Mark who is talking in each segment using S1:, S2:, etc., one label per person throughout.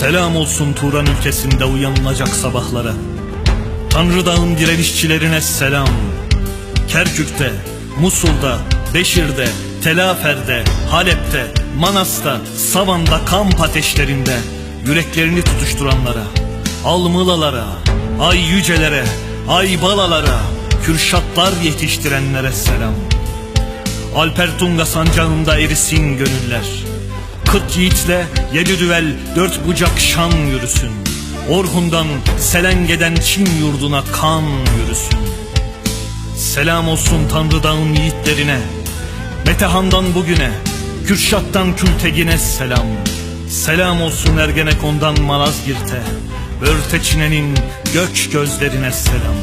S1: Selam olsun Turan ülkesinde uyanılacak sabahlara. Tanrı Dağ'ın direnişçilerine selam. Kerkük'te, Musul'da, Beşir'de, Telafer'de, Halep'te, Manas'ta, Savan'da kamp ateşlerinde yüreklerini tutuşturanlara, Almılalara, Ay yücelere, Ay balalara, Kürşatlar yetiştirenlere selam. Alper Tunga sancağında erisin gönüller. Kırk yiğitle yedi düvel dört bucak şan yürüsün. Orhun'dan Selenge'den Çin yurduna kan yürüsün. Selam olsun Tanrı Dağ'ın yiğitlerine. Metehan'dan bugüne, Kürşat'tan Kültegin'e selam. Selam olsun Ergenekon'dan Malazgirt'e, Örteçine'nin gök gözlerine selam.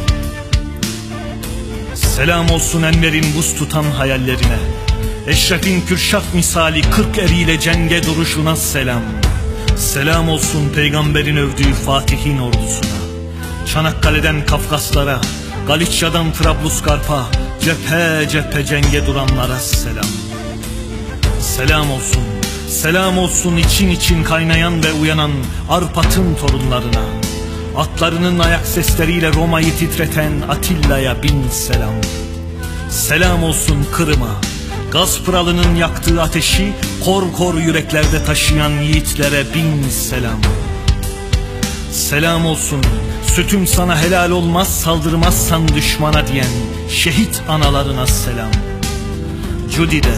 S1: Selam olsun Enver'in buz tutan hayallerine. Eşref'in Kürşat misali kırk eriyle cenge duruşuna selam. Selam olsun peygamberin övdüğü Fatih'in ordusuna. Çanakkale'den Kafkaslara, Galicia'dan Trablusgarp'a, cephe cephe cenge duranlara selam. Selam olsun, selam olsun için için kaynayan ve uyanan Arpat'ın torunlarına. Atlarının ayak sesleriyle Roma'yı titreten Atilla'ya bin selam. Selam olsun Kırım'a, Gazpıralının yaktığı ateşi kor kor yüreklerde taşıyan yiğitlere bin selam. Selam olsun sütüm sana helal olmaz saldırmazsan düşmana diyen şehit analarına selam. Cudi'de,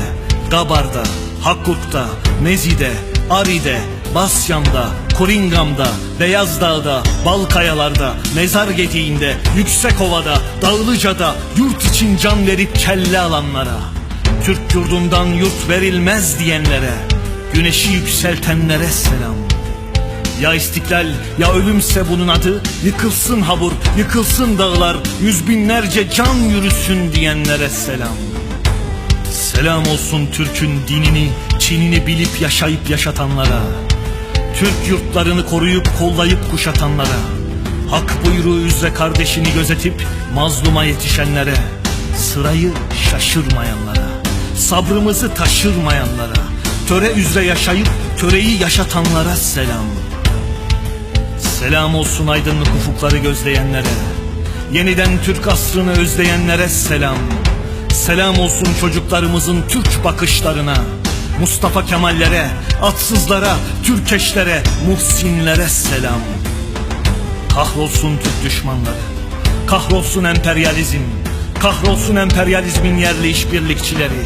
S1: Gabar'da, Hakkuk'ta, Nezi'de, Ari'de, Basyan'da, Koringam'da, Beyazdağ'da, Balkayalar'da, Mezar Gediği'nde, Yüksekova'da, Dağlıca'da yurt için can verip kelle alanlara, Türk yurdundan yurt verilmez diyenlere, güneşi yükseltenlere selam. Ya istiklal ya ölümse bunun adı Yıkılsın habur, yıkılsın dağlar Yüz binlerce can yürüsün diyenlere selam. Selam olsun Türk'ün dinini, Çinini bilip yaşayıp yaşatanlara. Türk yurtlarını koruyup kollayıp kuşatanlara. Hak buyruğu üzere kardeşini gözetip mazluma yetişenlere. Sırayı şaşırmayanlara Sabrımızı taşırmayanlara Töre üzere yaşayıp töreyi yaşatanlara selam. Selam olsun aydınlık ufukları gözleyenlere Yeniden Türk asrını özleyenlere selam. Selam olsun çocuklarımızın Türk bakışlarına Mustafa Kemallere, atsızlara, Türkeşlere, Muhsinlere selam. Kahrolsun Türk düşmanları Kahrolsun emperyalizm Kahrolsun emperyalizmin yerli işbirlikçileri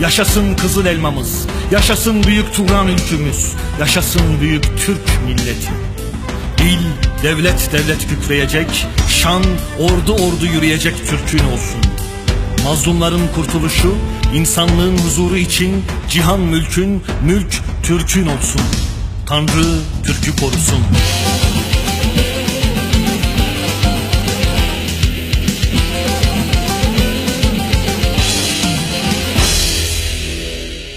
S1: Yaşasın kızıl elmamız Yaşasın büyük Turan ülkümüz Yaşasın büyük Türk milleti Dil, devlet devlet kükreyecek, şan, ordu ordu yürüyecek Türk'ün olsun. Mazlumların kurtuluşu, insanlığın huzuru için cihan mülkün, mülk Türk'ün olsun. Tanrı Türk'ü korusun.